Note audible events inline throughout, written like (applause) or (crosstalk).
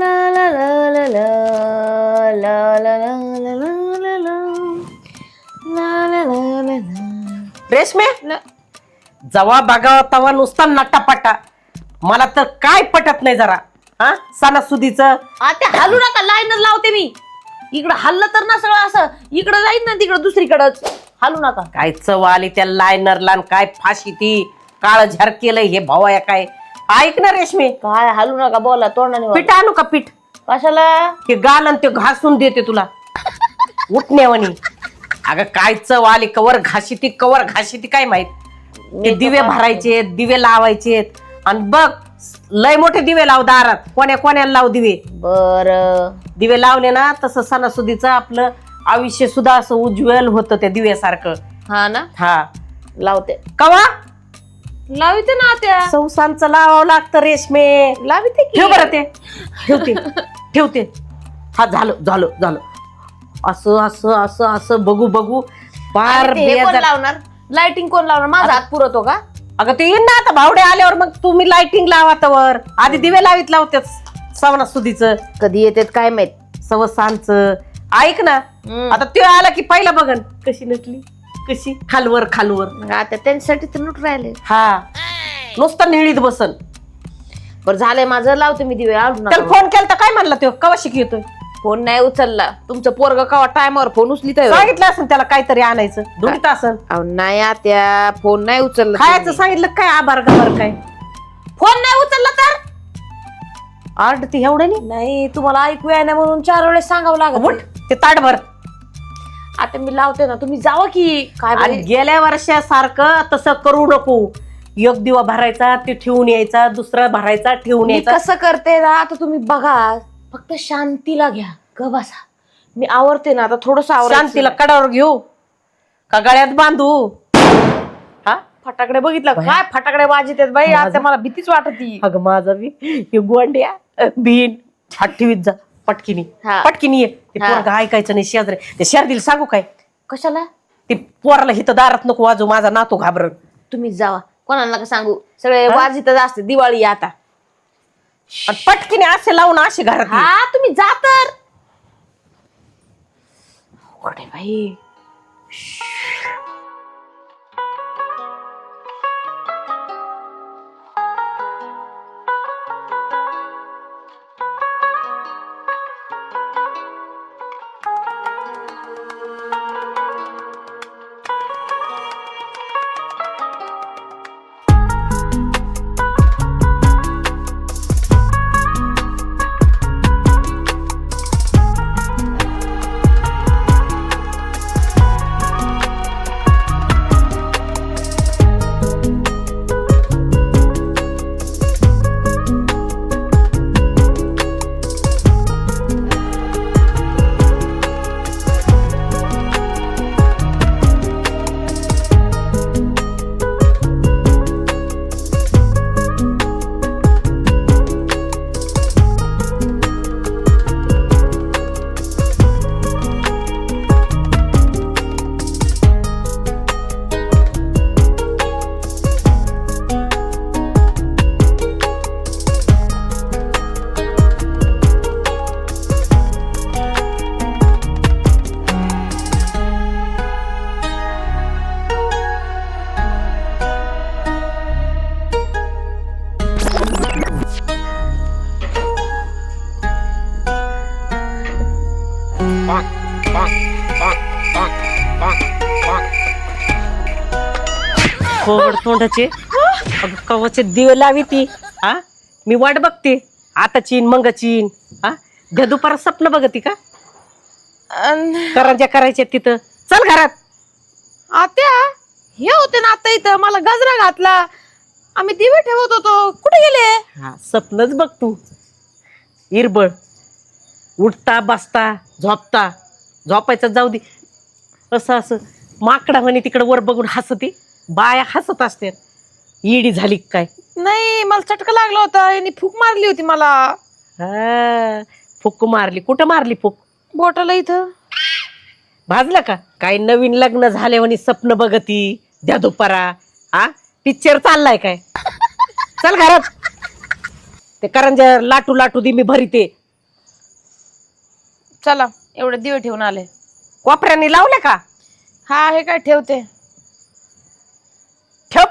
ला ला ला ला ला ला ला ला ला ला ला ला. ला ला ला ला ला. रेशमे ला. जवा बघावा तवा नुसता नटापटा मला तर काय पटत नाही जरा हा सणासुदीच आता हलू नका लाईनच लावते मी इकडं हल्लं तर ना सगळं असं इकडं जाईल ना तिकडं दुसरीकडंच हलू नका काय चव आली त्या लायनरला आणि काय फाशी ती काळ झार केलंय हे भावा काय ऐक ना रेशमे. काय हलू नका बोला तोंडाने बोला. पीठ आणू का पीठ? कशाला? हे गाल आणि ते घासून देते तुला. उठण्यावानी अगं काय चव आली कवर घाशी ती कवर घाशी ती काय माहीत? ते दिवे भरायचे दिवे लावायचे. आणि बघ लय मोठे दिवे लाव दारात. कोण्या कोण्याला लाव दिवे? बर. दिवे लावले ना तसं सणासुदीचं आपलं आयुष्य सुद्धा असं उज्ज्वल होतं त्या दिव्यासारखं. हा ना? हा. लावते. कवा? लाविते ना त्या. सौसांचं लावावं लागतं रेशमे. लाविते ठेव बरं ते. ठेवते. ठेवते. हा झालं झालं झालं. असं असं असं असं बघू बघू. पार आणि ते हे कोण बेजार लावणार? लाइटिंग कोण लावणार? माझा हात पुरवतो का? अगं ते येईन ना आता भावडे आल्यावर. मग तुम्ही लाइटिंग लावा तवर. आधी दिवे लावीत लावतेच सणासुदीचं कधी येतात काय माहीत? सवसांचं. ऐक ना. हम्म. आता ते आला की पहिला बघन. कशी नटली? कशी? खालवर खालवर. मग आता त्यांच्यासाठी तर नट राहिले. हा. नुसतं निळीत बसन बरं झालंय माझं. लावते मी दिवे आलू त्याला फोन केला तर काय म्हणला तो? कवा शिक येतोय? फोन नाही उचलला. तुमचं पोरग कवा टायमावर फोन उचली तर सांगितलं असेल त्याला काहीतरी आणायचं. धुडीत असेल. अहो नाही आत्या फोन नाही उचलला खायचं तुम्ही. सांगितलं काय आभार गबार काय? फोन नाही उचलला तर? आर्ड ती एवढं नाही नाही तुम्हाला ऐकू ना म्हणून चार वेळेस सांगावं लागत. उठ ते ताटभर आता मी लावते ना. तुम्ही जावा की. काय आणि बाई? गेल्या वर्षासारखं तसं करू नको. एक दिवा भरायचा ते ठेवून यायचा दुसरा भरायचा ठेवून मी यायचा. कसं करते ना आता तुम्ही बघा. फक्त शांतीला घ्या. ग बसा. मी आवरते ना आता थोडस शांतीला कडावर घेऊ. का गळ्यात बांधू? हा? फटाकडे बघितलं काय फटाकडे वाजित आहेत बाई? आता मला भीतीच वाटती अगं माझा बी हे गोंड्या भीन. ठेवीत जा. पटकिनी. हा. पटकिनी ये. ते हा. पोरगा ऐकायचं नाही शेजारी. ते शेरदीला सांगू काय? कशाला? ते पोराला हिथं दारात नको वाजू माझा नातू घाबरन. तुम्ही जावा. कोणाला नका सांगू. सगळे वाजितच असते दिवाळी आता. आणि पटकिनी असे लावून असे घरात ये. हा तुम्ही जा तर. अवघड आहे बाई. अगं कवाचे दिवे लावी ती. हा मी वाट बघते. आता चीन मंग चीन हा त्या दुपारा स्वप्न बघती का? करंज्या करायच्या तिथं. चल घरात. आत्या हे होते ना आता इथं. मला गजरा घातला. आम्ही दिवे ठेवत होतो. कुठे गेले? हा स्वप्नच बघ तू. इरबळ. उठता बसता झोपता. झोपायचं जाऊ दे. असं असं. माकडा म्हणे तिकडे वर बघून हसती. बाया हसत असते इडी झाली काय? नाही मला चटका लागला होता. यांनी फूक मारली होती मला. हा फुक मारली. कुठं मारली फुक? बोटाला इथं. भाजलं का? काय नवीन लग्न झाले म्हणे स्वप्न बघती द्या दुपारा. हा पिक्चर चाललाय काय? चल घरात. ते करंजा लाटू लाटू दे मी भरीते. चला एवढे दिवे ठेवून आले. कोपऱ्याने लावले का? हा हे काय ठेवते. ठेव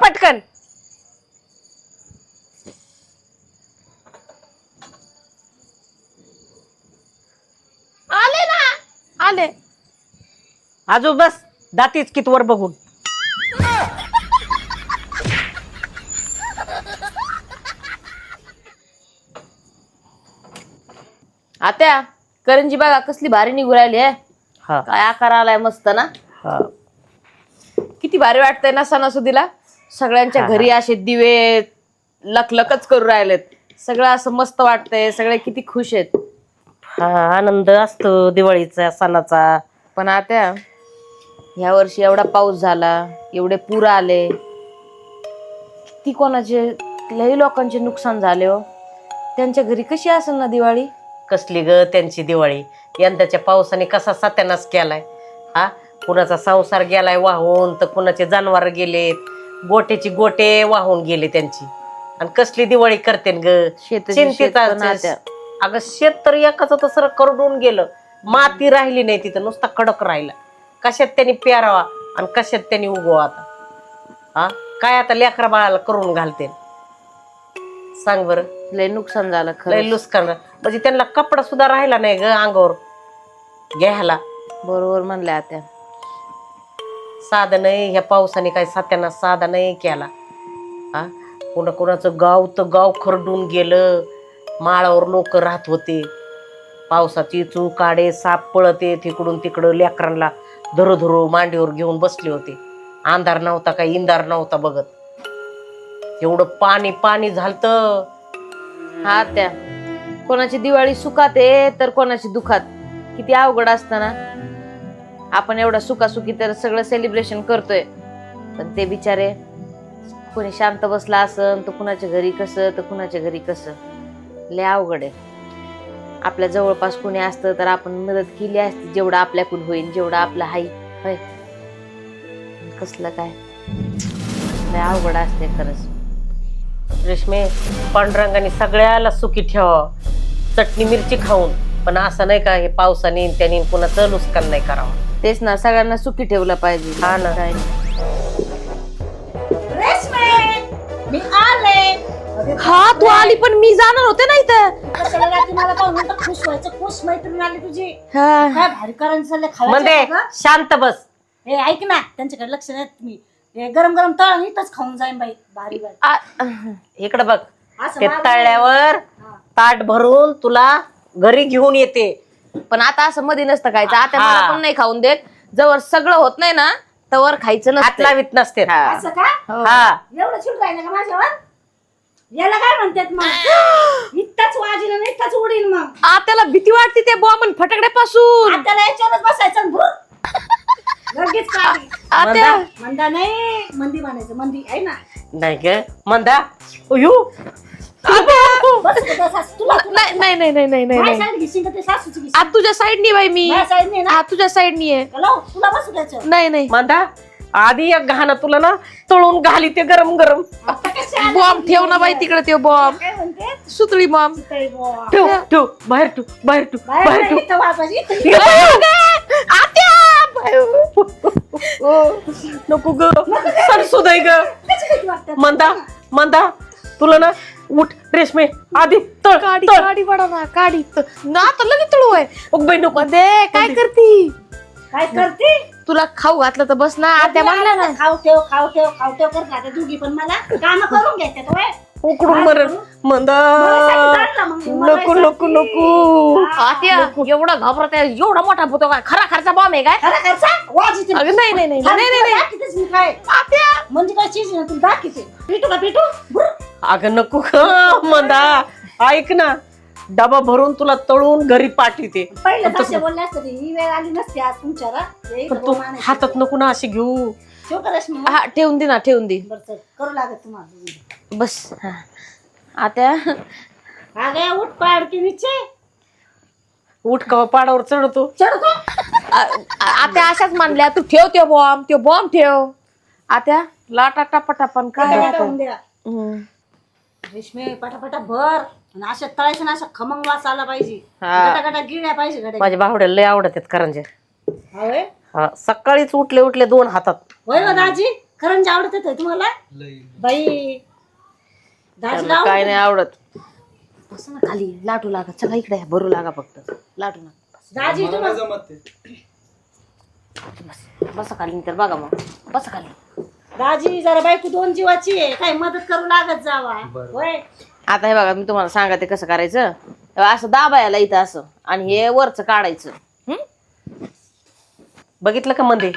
पटकन. आले ना. आले. आजू बस दातीच कित वर बघून. आत्या करंजी बघा कसली भारी निघू राहिली आहे हा. काय आकार आलाय मस्त ना. हा. किती भारी वाटतंय ना सणासुदीला. सगळ्यांच्या घरी असे दिवे लखलखच करू राहिलेत. सगळं असं मस्त वाटतंय. सगळे किती खुश आहेत. हा आनंद असतो दिवाळीचा सणाचा. पण आता ह्या वर्षी एवढा पाऊस झाला एवढे पूर आले. किती कोणाचे लई लोकांचे नुकसान झाले हो. त्यांच्या घरी कशी असेल ना दिवाळी? कसली ग त्यांची दिवाळी? यंदाच्या पावसाने कसा सत्यानाश केलाय? हा? कुणाचा संसार गेलाय वाहून तर कुणाचे जनावर गेलेत? गोटेची गोटे वाहून गेले त्यांची. आणि कसली दिवाळी करते ग? शेत पण. आत्या. अगं शेत तर एकाच तसं करडून गेलं. माती राहिली नाही तिथं नुसता कडक राहिला. कशात त्यांनी पेरावा आणि कशात त्यांनी उगवा आता? हा? काय आता लेकरा बाळाला करून घालते? सांग बरं. लय नुकसान झालं लय खरं लुस्कान म्हणजे त्यांना कपडा सुद्धा राहिला नाही ग अंगावर. घ्यायला. बरोबर म्हणल्या आता साधं नाही ह्या पावसाने काय सात्यांना साधा नाही केला. हा कुणा कोणाचं गाव तर गाव खरडून गेलं. माळावर लोक राहत होते. पावसाची चुकाडे साप पळते तिकडून तिकडं लेकरांना धरू धरू मांडीवर घेऊन बसले होते. अंधार नव्हता काय इंदार नव्हता बघत. एवढं पाणी पाणी झालत. हा त्या. कोणाची दिवाळी सुखात आहे तर कोणाची दुखात. किती अवघड असताना आपण एवढा सुखासुखी तर सगळं सेलिब्रेशन करतोय. पण ते बिचारे कोणी शांत बसला असन तर कुणाच्या घरी कसं तर कुणाच्या घरी कसं? लय अवघड आहे. आपल्या जवळपास कुणी असतं तर आपण मदत केली असती जेवढं आपल्याकडून होईल जेवढं आपलं हाय होय. कसलं काय? लय अवघड असते खरंच. रेशमे पांडुरंगाने सगळ्याला सुखी ठेवा. चटणी मिरची खाऊन. पण असं नाही का हे पावसाने न त्याने कुणाचं नुकसान नाही करावं? तेच ना सगळ्यांना सुखी ठेवलं पाहिजे. हा ना. काय नाही. मी आले. हा तू आली पण मी जाणार होते ना इथं. कशाला रात्री मला पाहून म्हणतं खुश व्हायचं खुश मैत्रीण आली तुझी. हा. काय भारी करायचं चाललंय म्हणजे शांत बस. हे ऐक ना त्यांच्याकडे लक्ष नाही तुम्ही हे गरम गरम तळ इथंच खाऊन जाईन बाई भारी भारी आ- इकडे बघ. असं ते मागं- तळल्यावर हा. ताट भरून तुला घरी घेऊन येते. पण आता असं मध्ये नसतं खायचं. आता. मला पण नाही खाऊन देत. जवळ सगळं होत नाही ना तवर खायचं हात नसतं लावित नसते. हा. असं का? हो. एवढं चिड राहिलं का माझ्यावर? याला काय म्हणतात मग? (gasps) इतकाच वाजील आणि इतकाच उडील मग. आत्याला भीती वाटते त्या बॉम्ब फटाकड्यापासून. आता याच्यावरच बसायचं आणि भुर. (laughs) लगेच काढी. आत्या. मंदा नाही. मंदी म्हणायचं मंदी. आहे ना. नाही ग. मंदा. नाही नाही नाही नाही नाही नाही. नाही. तुझ्या साईडनी बाई मी. हा तुझ्या साईडनी आहे. हॅलो तुला बसू द्यायचं. नाही नाही. मंदा आधी एक घाणं तुला ना तळून घाली ते गरम गरम बॉम्ब ठेव ना बाई तिकडे ते बॉम्ब. सुतळी बॉम्ब. ठेव ठेव. बाहेर ठेव बाहेर ठेव बाहेर ठेव. नको ग. सरसुदय ग? मंदा मंदा तुला ना उठ. रेशमे आधी तळ काडी तळ. काडी पडा ना काडी त- ना तर लगेच तळू आहे. उग बाई नको. मध्ये काय करती? काय करते? तुला खाऊ घातलं तर बस ना आत्या म्हणल्या ना. खाऊ ठेव खाऊ ठेव खाऊ ठेव करत राहते दोघी पण मला काम करून घ्यायच्यात होय. उकडून मरण मंदा. मग, नको नको नको आत्या एवढा घाबरत आहे एवढा मोठा होतो काय खरा खरचा बॉम्ब आहे काय. अगं नाही नाही नाही नाही नाही नाही म्हणजे काय चीज ना तुला दाखवते. पिटू का पिटू? बुर. अगं नको ग, मंदा. ऐक ना डबा भरून तुला तळून घरी पाठवते. पहिले पण तसं- तसे बोलले असते ही वेळ आली नसते आज तुमच्याला. हे पण इथं तू. हातात नको ना अशी घेऊ. ठेव का रश्मी? हा ठेवून दे ना ठेवून दे. बरं चल, करू लागत तुम्हाला. बस. हा. आत्या अगे उठ पाड की नीचे. उठ कवा पाडावर चढतो. चढतो? आ- आ- आत्या अशाच मानल्या तू ठेव त्यो बॉम्ब त्यो बॉम्ब ठेव. आत्या लाटा टापा टापन काय द्या. हम्म. रेशमी पटापटा भर आणि अशा तळायचं ना अशा खमंग वास आला पाहिजे. हा. गटा गटा गिळ्या पाहिजे गड्या. माझ्या बाहुड्याला लय आवडत आहेत करंजे होय? हा सकाळीच उठले उठले दोन हातात. होय हो दाजी? खरंच आवडत होय तुम्हाला? बाई. दाजीला काय नाही आवडत. बस ना खाली लाटू लागा. चला इकडे या, भरू लागा फक्त. लाटू ना. दाजी तुम्हाला बस. बसा खाली तर बघा मग. बसा खाली. दाजी जरा बायको दोन जीवाची आहे. काय मदत करू लागत जावा. होय? आता हे बघा मी तुम्हाला सांगते कसं करायचं. तेव्हा असं दाबायला इथं असं. आणि हे वरचं काढायचं. हं? बघितलं का मध्ये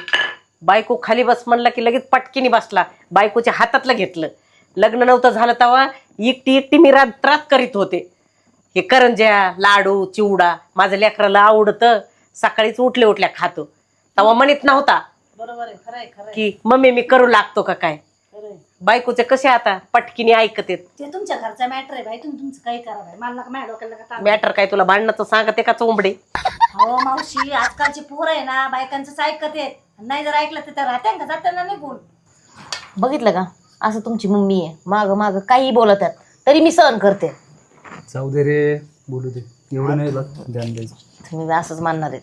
बायको खाली बस म्हणलं की लगेच पटकीने बसला. बायकोच्या हातातलं घेतलं. लग्न नव्हतं झालं तेव्हा एकटी एकटी मी रात रात करीत होते. हे करंज्या लाडू चिवडा माझ्या लेकराला आवडतं. सकाळीच उठले उठल्या खातो. तेव्हा म्हणत नव्हता. बरोबर आहे खरंय खरंय की मम्मी मी करू लागतो का काय? बायकोचे कसे आता? पटकीने ऐकत येत ते तुमच्या घरचा मॅटर आहे बाई तुम्ही तुमचं काही करा बाई. मला नका माझ्या डोक्याला नका ताण. मॅटर काय तुला भांडणाचं सांगते का चोंबडे? हो मावशी आजकालची पोरं आहे ना बायकांचंच ऐकत येत नाही जर ऐकलं तर त्या राहत्या का? जात्या ना निघून बघितलं का? असं तुमची मम्मी आहे. माग माग काही बोलत आहेत तरी मी सहन करते. जाऊ दे रे बोलू दे. एवढं नाही लक्ष ध्यान द्यायचं तुम्ही असंच मानणार आहेत.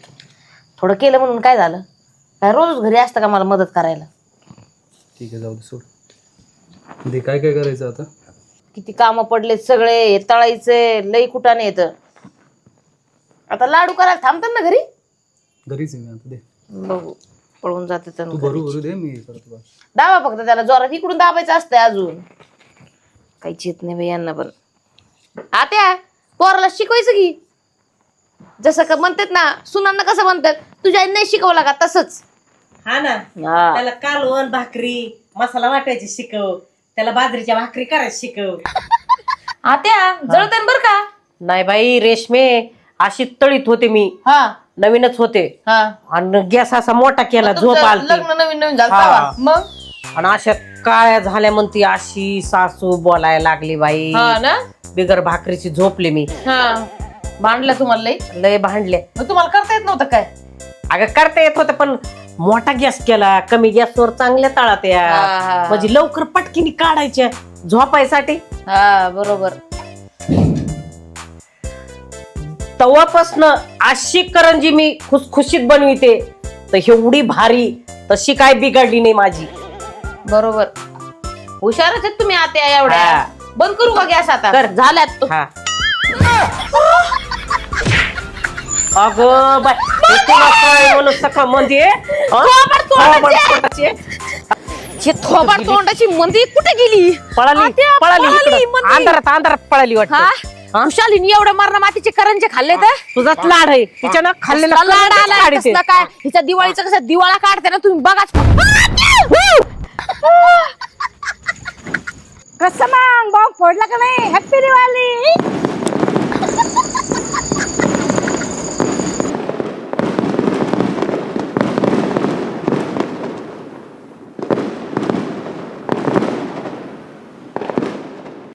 थोडं केलं म्हणून काय झालं? काय रोज घरी असतं का मला मदत करायला? ठीक आहे जाऊ दे सोड. दे काय काय करायचं आता? किती कामं पडलेत सगळे हे तळायचे लई कुठाने येत. आता लाडू करायला थांबतात ना घरी? घरीच आहे मी आता दे. बघू पळून जाते तर तू भरू भरू दे मी करतो बा. दाबा फक्त त्याला जोरात इकडून दाबायचं असतंय अजून. काहीच येत नाही बाई यांना पण. आत्या पोराला शिकवायचं की? जसं का म्हणतात ना सुनांना कसं म्हणतात? तुझ्या आईने नाही शिकवला का तसंच? हा ना? हा. त्याला कालवण भाकरी मसाला वाटायची शिकव. त्याला बाजरीच्या भाकरी करायची शिकव. आत्या जळते बर का? नाही बाई रेशमे अशी तळीत होते मी. हा. नवीनच होते. हा. आणि गॅस असा मोठा केला झोप तुमचं आलती. लग्न नवीन नवीन झालं हा. तेव्हा. मग? आणि अशा काळ्या झाल्या म्हणती अशी सासू बोलायला लागली बाई. हा ना? बिगर भाकरीची झोपले मी. हा. भांडलं तुम्हाला लई? लय भांडले. मग तुम्हाला करता येत नव्हतं काय? अगं करता येत होतं पण मोठा गॅस केला कमी गॅसवर चांगल्या तळात या. हा, हा. म्हणजे लवकर पटकीने काढायच्या झोपायसाठी. हा बरोबर. तवापासनं अशी करंजी मी खुसखुशीत बनविते तर एवढी भारी तशी काय बिघडली नाही माझी. बरोबर. हुशारच आहेत तुम्ही आता एवढ्या. हा. बंद करू का गॅस आता? कर. झाल्यात तो. हा. अगं बाय तुला काय म्हणून म्हणजे थोबाड हे थोबाड तोंडाची मंदी कुठे गेली पळाली आत्या, पळाली पळाली इकडं. मंदी. अंधारात अंधारात पळाली वाटत खुशालीने एवढे मरण मातीचे करंजे खाल्ले तर तुझाच लाड आहे तिच्यानं खाल्लेलं कसला लाड आला आलाय, कसला काय हिच्या दिवाळीचा कसा दिवाळा काढते ना तुम्ही बघाच कसं मग बॉम्ब फोडला का नाही हॅपी दिवाळी